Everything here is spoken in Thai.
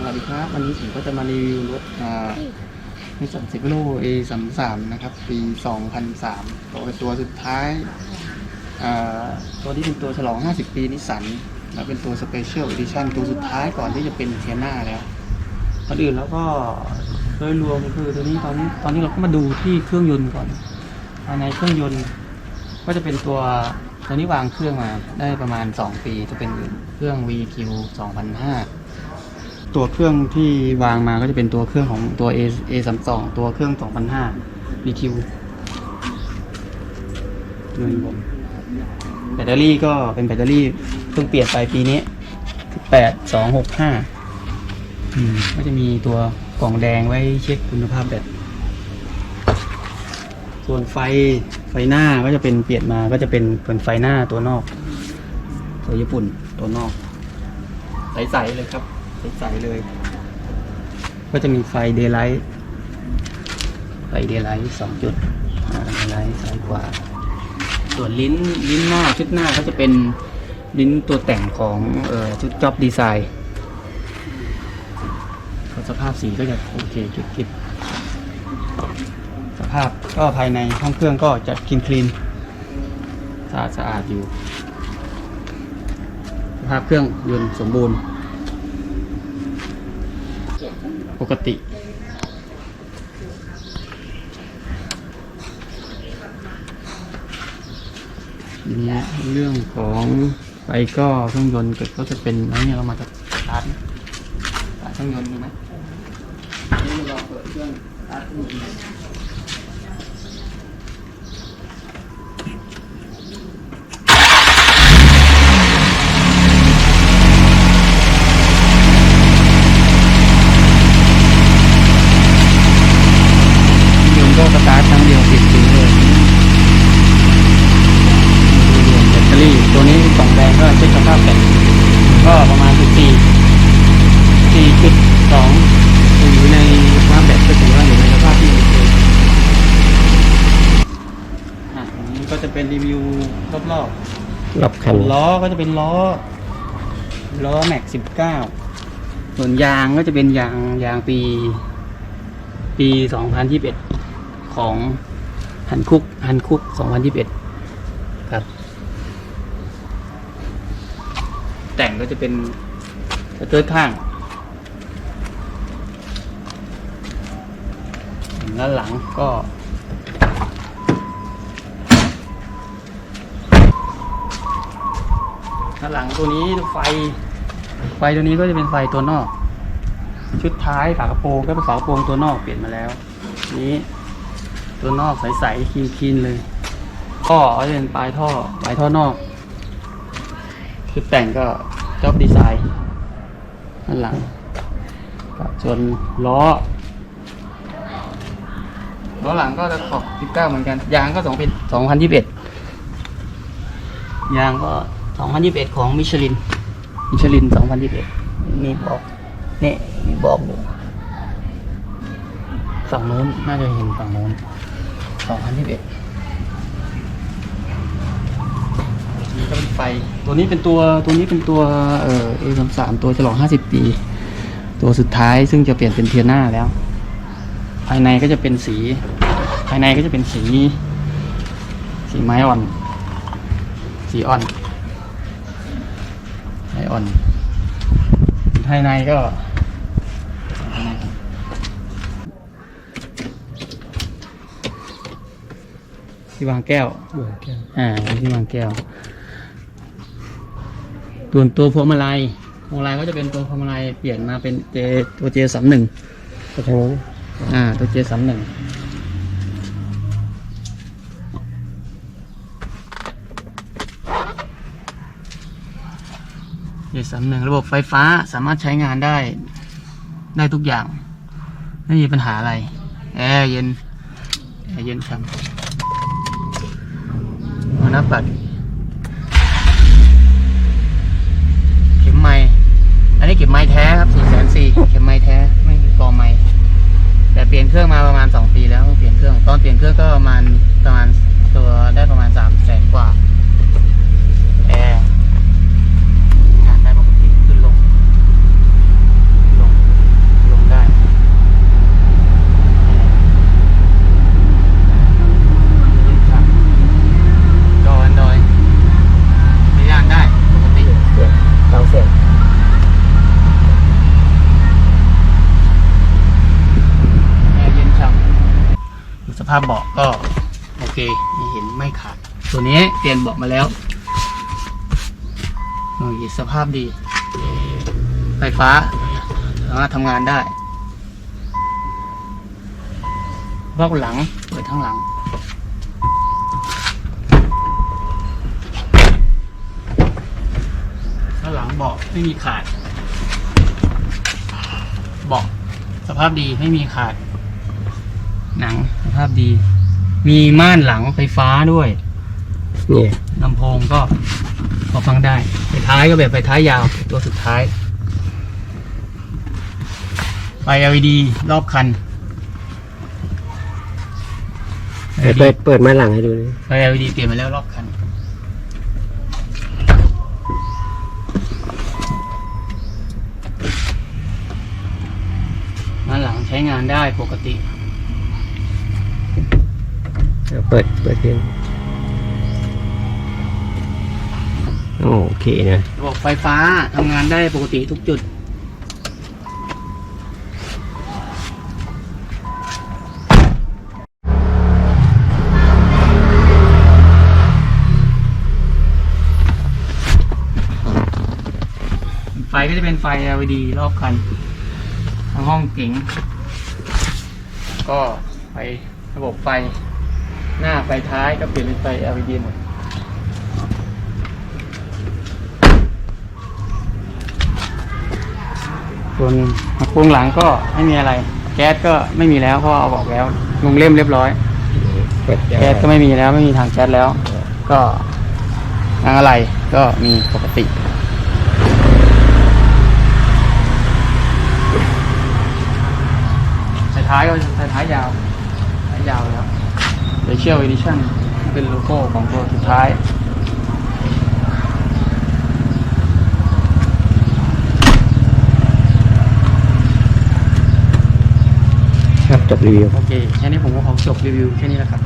สวัสดีครับ วันนี้ผมก็จะมารีวิวรถอ่านิสสันซิโร่ A 3 3นะครับ ปี 2003 ตัวเป็นตัวสุดท้ายอ่าตัวที่เป็นตัวฉลอง 50 ปีนิสสัน แล้วเป็นตัว Special Edition ตัวสุดท้ายก่อนที่จะเป็นเทียน่าแล้วก่อนอื่นแล้วก็โดยรวมคือตัวนี้ตอนนี้ตอนนี้เราก็มาดูที่เครื่องยนต์ก่อนภายในเครื่องยนต์ก็จะเป็นตัวตัวนี้วางเครื่องมาได้ประมาณ 2 ปีจะเป็นเครื่อง VQ 2005 ตัวเครื่องที่วางมาก็จะเป็นตัวเครื่องของตัว A A 3 2 ตัวเครื่อง 2005 VQ เงินผมแบตเตอรี่ก็เป็นแบตเตอรี่เพิ่งเปลี่ยนไปปีนี้ 18 265อืมก็จะมีตัวกล่องแดงไว้เช็คคุณภาพแบต ส่วนไฟไฟหน้าก็จะเป็นเปลี่ยนมาก็จะเป็นเป็นไฟหน้าตัวนอก ตัวญี่ปุ่นตัวนอก ใสๆเลยครับ ใสๆเลย ก็จะมีไฟเดย์ไลท์ไฟเดย์ไลท์สองจุดเดย์ไลท์ซ้ายขวาส่วนลิ้นลิ้นหน้าชุดหน้าก็จะเป็นลิ้นตัวแต่งของออชุดจ็อบดีไซน์สภาพสีก็จะโอเคจุดกิบสภาพก็ภายในห้องเครื่องก็จะคลีนคลีนสะอาดสะอาดอยู่ สภาพเครื่องยนต์สมบูรณ์ ปกติเนี่ยเรื่องของไฟก็เครื่องยนต์เกิดก็จะเป็นนี่เรามาจากสตาร์ทนะสตาร์ทเครื่องยนต์ดูไหมนี่เราเปิดเครื่องสตาร์ทเครื่องยนต์เครื่องยนต์ก็สตาร์ทครั้งเดียวติดถึงเลย แบตเตอรี่ตัวนี้กล่องแดงก็เช็คสภาพแบตก็ประมาณ 14 4.2อยู่ในสภาพแบตก็ถือว่าอยู่ในสภาพที่โอเคอะอันนี้ก็จะเป็น รีวิวรอบรับคันๆล้อก็จะเป็นล้อ ล้อแม็ก19ส่วนยางก็จะเป็นยางยางปี ปี2021ของฮันคุกฮันคุก2021ครับ แต่งก็จะเป็นสเกิร์ตข้างแล้วหลังก็ ด้านหลังตัวนี้ไฟ ไฟตัวนี้ก็จะเป็นไฟตัวนอก ชุดท้ายฝากระโปรงก็เป็นฝากระโปรงตัวนอกเปลี่ยนมาแล้ว นี้ ตัวนอกใสๆคลีนๆเลยท่อก็จะเป็นปลายท่อปลายท่อนอกชุดแต่งก็จอบดีไซน์ด้านหลังครับส่วนล้อล้อหลังก็จะขอบ19เหมือนกัน ยางก็2เป็น2021ยางก็ 2021 ของมิชลิน มิชลิน 2021 มีบอกนี่มีบอกอยู่ฝั่งนู้นน่าจะเห็นฝั่งนู้น 2021นี่ก็เป็นไฟ ตัวนี้เป็นตัวตัวนี้เป็นตัวเอ่อ A33 ตัวฉลอง 50 ปี ตัวสุดท้ายซึ่งจะเปลี่ยนเป็นเทียน่าแล้ว ภายในก็จะเป็นสี ภายในก็จะเป็นสี สีไม้อ่อน สีอ่อน ไม้อ่อนภายในก็ที่วางแก้ว อ่า ที่วางแก้วส่วนตัวพวงมาลัย พวงมาลัยก็จะเป็นตัวพวงมาลัยเปลี่ยนมาเป็นเจตัวเจสามหนึ่งไปทางนู้นอ่าตัวเจสามหนึ่ง สามหนึ่งระบบไฟฟ้าสามารถใช้งานได้ ได้ทุกอย่าง ไม่มีปัญหาอะไร แอร์เย็น แอร์เย็นช่ำมานับบัตรเข็มไม้ อันนี้เข็มไม้แท้ครับสี่แสนสี่เข็มไม้แท้ ไม่มีปลอไม้แต่เปลี่ยนเครื่องมาประมาณสองปีแล้วเปลี่ยนเครื่อง ตอนเปลี่ยนเครื่องก็ประมาณประมาณตัวได้ประมาณสามแสนกว่า แอร์งานได้ปกติขึ้นลงขึ้นลง ภาพเบาะก็โอเคเห็นไม่ขาด ตัวนี้เปลี่ยนเบาะมาแล้วโอ้ยสภาพดี ไฟฟ้าสามารถทำงานได้รอบหลัง เปิดทั้งหลัง ข้างหลังเบาะไม่มีขาด เบาะสภาพดีไม่มีขาด หนังสภาพดี มีม่านหลังไฟฟ้าด้วยนี่ลำโพงก็พอฟังได้ไฟท้ายก็แบบไฟท้ายยาว ตัวสุดท้าย ไฟ LED รอบคันเดี๋ยวเปิดเปิดมาหลังให้ดูเลยไฟ LED เปลี่ยนมาแล้วรอบคัน ด้านหลังใช้งานได้ปกติเดี๋ยวเปิดเปิดเพลงโอเคนะระบบไฟฟ้าทำงานได้ปกติทุกจุด ไฟก็จะเป็นไฟ LED รอบคัน ทั้งห้องเก๋งก็ไฟระบบไฟ หน้าไฟท้ายก็เปลี่ยนเป็นไฟ LED หมดส่วนหักโครงหลังก็ไม่มีอะไร แก๊สก็ไม่มีแล้วเพราะว่าเอาออกแล้วลงเล่มเรียบร้อยเปิดแก๊สก็ไม่มีแล้วไม่มีทางแก๊สแล้ว ก็ทางอะไรก็มีปกติสายท้ายก็สายท้ายยาวสายยาวแล้ว Special Edition เป็นโลโก้ของตัวสุดท้ายครับจบรีวิว โอเคแค่นี้ผมก็ขอจบรีวิวแค่นี้แล้วครับ